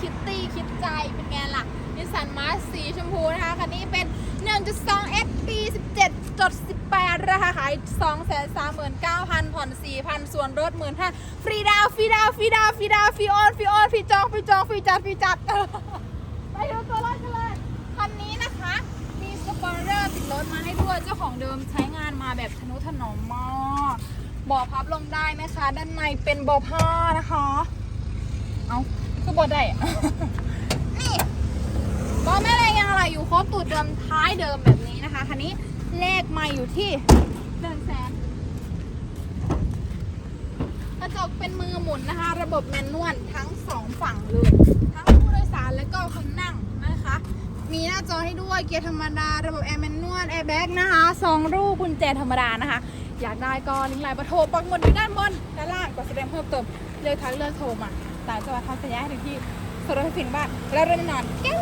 คิตตี้คิดใจเป็นไงล่ะนิสสันมาร์สีชมพูนะคะ คันนี้เป็น 1.2 S ปี 17.18 ราคาขาย 239,000 ผ่อน 4,000 ส่วนรถ 15,000 ฟรีดาว ฟรีดาว ฟรีดาว ฟรีดาว ฟรีโอน ฟรีโอน ฟรีจอง ฟรีจอง ฟรีจัด ฟรีจัด ไปดูตัวรถกันเลย คันนี้นะคะ มีสปอยเลอร์ติดรถมาให้ด้วย เจ้าของเดิมใช้งานมาแบบทนุถนอมมากบาะพับลงได้นะคะ ด้านในเป็นเบาะผ้านะคะ เอา คือบอได้อะนี่บอแม่แรงยังอะไรอยู่ครบตูดเดิมท้ายเดิมแบบนี้นะคะ คันนี้เลขมาอยู่ที่หนึ่งแสนกระจกเป็นมือหมุนนะคะ ระบบแมนนวลทั้งสองฝั่งเลย ทั้งผู้โดยสารและก็คนนั่งนะคะ มีหน้าจอให้ด้วยเกียร์ธรรมดา ระบบแอร์แมนนวลแอร์แบ็กนะคะสองรูปกุญแจธรรมดานะคะ อยากได้ก็ลิงก์ไลน์เบอร์โทรปักหมดอยู่ด้านบนด้านล่างกดแสดงเพิ่มเติมเลือกทักเลือกโทรมา ต่างจังหวัดทางสัญญาให้ถึงที่สะดวกถึงบ้าแล้วเรื่องแน่นอนเก้